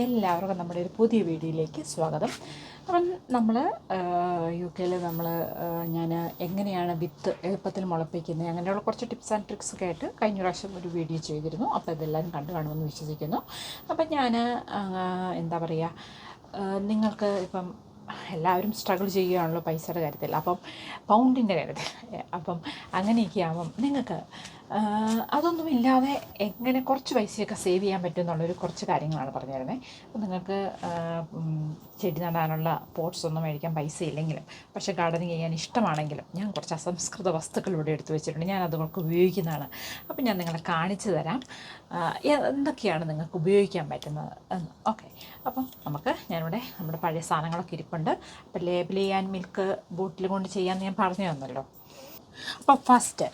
എല്ലാവർക്കും നമ്മുടെ ഒരു പുതിയ വീഡിയോയിലേക്ക് സ്വാഗതം. അപ്പം നമ്മൾ യു കെയിൽ നമ്മൾ ഞാൻ എങ്ങനെയാണ് വിത്ത് എളുപ്പത്തിൽ മുളപ്പിക്കുന്നത് അങ്ങനെയുള്ള കുറച്ച് ടിപ്സ് ആൻഡ് ട്രിക്സ് ഒക്കെ ആയിട്ട് കഴിഞ്ഞ പ്രാവശ്യം ഒരു വീഡിയോ ചെയ്തിരുന്നു. അപ്പോൾ ഇതെല്ലാം കണ്ടു കാണുമെന്ന് വിശ്വസിക്കുന്നു. അപ്പം ഞാൻ എന്താ പറയുക നിങ്ങൾക്ക് ഇപ്പം എല്ലാവരും സ്ട്രഗിൾ ചെയ്യുകയാണല്ലോ പൈസയുടെ കാര്യത്തിൽ. അപ്പം പൗണ്ടിന്റെ കാര്യത്തിൽ. അപ്പം അങ്ങനെയൊക്കെ ആകുമ്പം നിങ്ങൾക്ക് അതൊന്നും ഇല്ലാതെ എങ്ങനെ കുറച്ച് പൈസയൊക്കെ സേവ് ചെയ്യാൻ പറ്റും എന്നുള്ളൊരു കുറച്ച് കാര്യങ്ങളാണ് പറഞ്ഞു തരുന്നത് നിങ്ങൾക്ക് ചെടി നടാനുള്ള പോട്ട്സ് ഒന്നും മേടിക്കാൻ പൈസ ഇല്ലെങ്കിലും പക്ഷേ ഗാർഡനിങ് ചെയ്യാൻ ഇഷ്ടമാണെങ്കിലും ഞാൻ കുറച്ച് അസംസ്കൃത വസ്തുക്കൾ ഇവിടെ എടുത്തു വെച്ചിട്ടുണ്ട്. ഞാൻ അതുങ്ങൾക്ക് ഉപയോഗിക്കുന്നതാണ്. അപ്പം ഞാൻ നിങ്ങളെ കാണിച്ചു തരാം. എന്തൊക്കെയാണ് നിങ്ങൾക്ക് ഉപയോഗിക്കാൻ പറ്റുന്നത് എന്ന്. ഓക്കെ. അപ്പം നമുക്ക് ഞാനിവിടെ നമ്മുടെ പഴയ സാധനങ്ങളൊക്കെ ഇരിപ്പുണ്ട്. അപ്പം ലേബിൾ ചെയ്യാൻ മിൽക്ക് ബോട്ടിൽ കൊണ്ട് ചെയ്യാമെന്ന് ഞാൻ പറഞ്ഞു തന്നല്ലോ അപ്പോൾ ഫസ്റ്റ്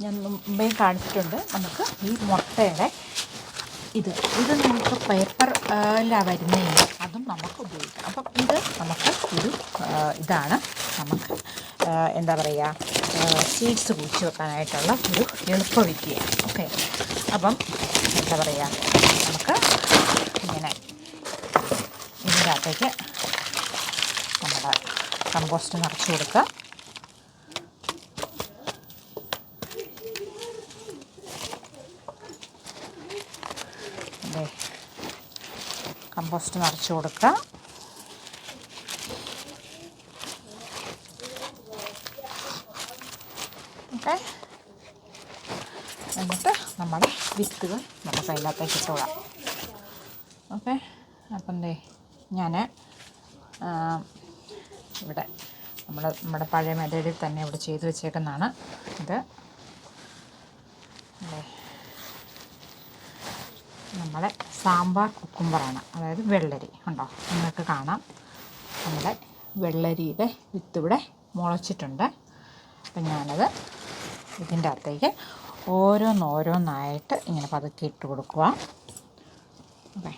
ഞാൻ മുമ്പേ കാണിച്ചിട്ടുണ്ട്. നമുക്ക് ഈ മുട്ടയുടെ ഇത്. ഇത് നമുക്ക് പേപ്പറിലാണ് വരുന്നതെങ്കിൽ അതും നമുക്ക് ഉപയോഗിക്കാം. അപ്പം ഇത് നമുക്ക് ഒരു ഇതാണ്. നമുക്ക് എന്താ പറയുക സീഡ്സ് കുഴിച്ച് വെക്കാനായിട്ടുള്ള ഒരു എളുപ്പവിദ്യ ഓക്കെ? അപ്പം എന്താ പറയുക നമുക്ക് ഇങ്ങനെ ഇതിന്റെ അകത്തേക്ക് നമ്മുടെ കമ്പോസ്റ്റ് നിറച്ച് കൊടുക്കുക അതെ കമ്പോസ്റ്റ് നിറച്ച് കൊടുക്കുക. ഓക്കെ. എന്നിട്ട് നമ്മുടെ വിത്തുകൾ നമുക്ക് അതിനകത്തേക്ക് ഇട്ടുകൊള്ളാം ഓക്കെ. അപ്പം എന്തേ ഞാൻ ഇവിടെ നമ്മൾ നമ്മുടെ പഴയ മെതഡിൽ തന്നെ ഇവിടെ ചെയ്തു വെച്ചേക്കുന്നതാണ് ഇത്. അല്ലേ നമ്മുടെ സാമ്പാർ കുക്കുമ്പറാണ് അതായത് വെള്ളരി ഉണ്ടോ നിങ്ങൾക്ക് കാണാം. നമ്മുടെ വെള്ളരിയുടെ വിത്ത് ഇവിടെ മുളച്ചിട്ടുണ്ട്. അപ്പം ഞാനത് ഇതിന്റെ അകത്തേക്ക് ഓരോന്നോരോന്നായിട്ട് ഇങ്ങനെ പതുക്കെ ഇട്ട് കൊടുക്കുക ഓക്കെ.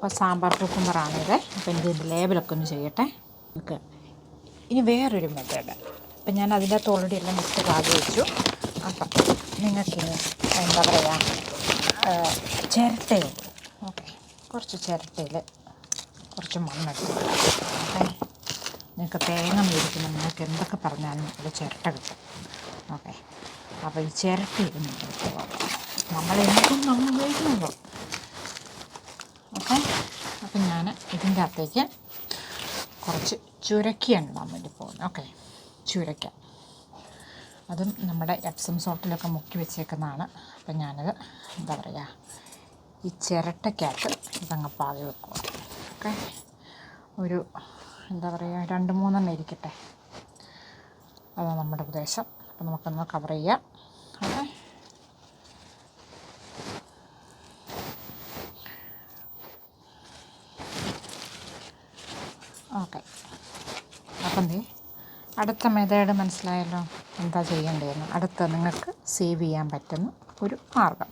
ഇത് ഇപ്പോൾ സാമ്പാർ കുക്കുമ്പറാണിത് അപ്പോൾ എനിക്ക് ഇതിന്റെ ലേബലൊക്കെ ഒന്ന് ചെയ്യട്ടെ. നമുക്ക് ഇനി വേറൊരു മെത്തേഡ് അപ്പം ഞാൻ അതിന്റെ അകത്ത് ഓൾറെഡി എല്ലാം മിക്സ് പാകി വെച്ചു. അപ്പം നിങ്ങൾക്കിനി എന്താ പറയുക ചിരട്ടയിൽ ഓക്കെ കുറച്ച് ചിരട്ടയിൽ കുറച്ച് മണ്ണെടുത്ത് ഓക്കെ നിങ്ങൾക്ക് തേങ്ങ മേടിക്കുമ്പോൾ നിങ്ങൾക്ക് എന്തൊക്കെ പറഞ്ഞാലും ഒരു ചിരട്ട കിട്ടും. ഓക്കെ അപ്പോൾ ഈ ചിരട്ടയിൽ നിങ്ങൾ നമ്മളെന്തും നമ്മൾ ഉപയോഗിക്കുന്നുണ്ടോ? അപ്പം ഞാൻ ഇതിന്റെ അകത്തേക്ക് കുറച്ച് ചുരക്കിയാണ് ഇടാൻ വേണ്ടി പോകുന്നത്. ഓക്കെ ചുരക്ക. അതും നമ്മുടെ എപ്സം സോട്ടിലൊക്കെ മുക്കി വെച്ചേക്കുന്നതാണ്. അപ്പം ഞാനത് എന്താ പറയുക ഈ ചിരട്ടയ്ക്കകത്ത് ഇതങ്ങ് പാകി വെക്കുക ഓക്കെ ഒരു എന്താ പറയുക രണ്ട് മൂന്നെണ്ണം ഇരിക്കട്ടെ. അതാണ് നമ്മുടെ ഉദ്ദേശം. അപ്പം നമുക്കൊന്ന് കവർ ചെയ്യാം ഓക്കെ ഓക്കെ അപ്പം അടുത്ത മെത്തേഡ് മനസ്സിലായല്ലോ എന്താ ചെയ്യേണ്ടതെന്ന്. അടുത്ത നിങ്ങൾക്ക് സേവ് ചെയ്യാൻ പറ്റുന്ന ഒരു മാർഗം.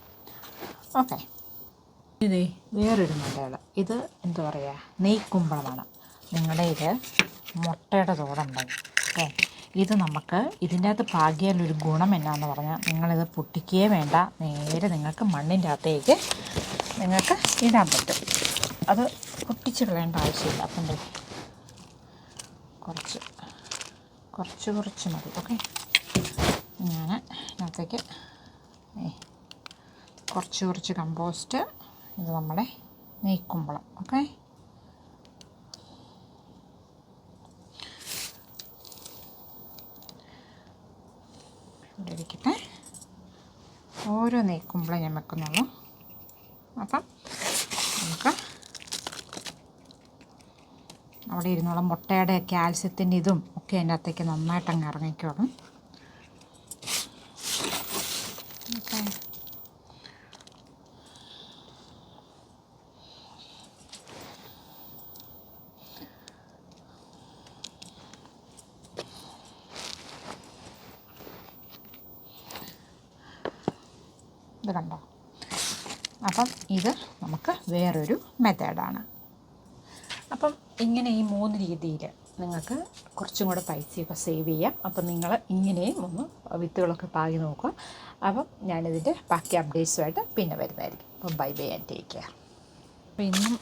ഓക്കെ ഇതേ വേറൊരു മെത്തേഡ് ഇത് എന്താ പറയുക നെയ്ക്കുമ്പളമാണ്. നിങ്ങളുടെ ഇത് മുട്ടയുടെ തോടുണ്ടെങ്കിൽ. ഓക്കെ ഇത് നമുക്ക് ഇതിന്റെ അകത്ത് പാകിയാൽ ഒരു ഗുണം എന്നാന്ന് പറഞ്ഞാൽ നിങ്ങളിത് പൊട്ടിക്കുകയേ വേണ്ട. നേരെ നിങ്ങൾക്ക് മണ്ണിന്റെ അകത്തേക്ക് നിങ്ങൾക്ക് ഇടാൻ പറ്റും. അത് പൊട്ടിച്ച് കളയേണ്ട ആവശ്യമില്ല. അപ്പം കുറച്ച് കുറച്ച് കുറച്ച് മതി ഓക്കെ ഞാൻ ഇതിനകത്തേക്ക് കുറച്ച് കുറച്ച് കമ്പോസ്റ്റ് ഇത് നമ്മുടെ നീക്കുമ്പോളം ഓക്കെ ഇവിടെ ഓരോ നീക്കുമ്പോഴേ ഞാൻ വെക്കുന്നുള്ളൂ. അപ്പം നമുക്ക് അവിടെ ഇരുന്നോളം. മുട്ടയുടെ കാൽസ്യത്തിന്റെ ഇതും ഒക്കെ അതിന്റെ അകത്തേക്ക് നന്നായിട്ട് അങ്ങ് ഇറങ്ങിക്കോളും. ഇത് കണ്ടോ? അപ്പം ഇത് നമുക്ക് വേറൊരു മെത്തേഡാണ് അപ്പം ഇങ്ങനെ ഈ മൂന്ന് രീതിയിൽ നിങ്ങൾക്ക് കുറച്ചും കൂടെ പൈസയൊക്കെ സേവ് ചെയ്യാം. അപ്പം നിങ്ങൾ ഇങ്ങനെയും ഒന്ന് വിത്തുകളൊക്കെ പാകി നോക്കുക. അപ്പം ഞാനിതിന്റെ ബാക്കി അപ്ഡേറ്റ്സുമായിട്ട് പിന്നെ വരുന്നതായിരിക്കും. അപ്പം bye bye and take care അപ്പം ഇന്നും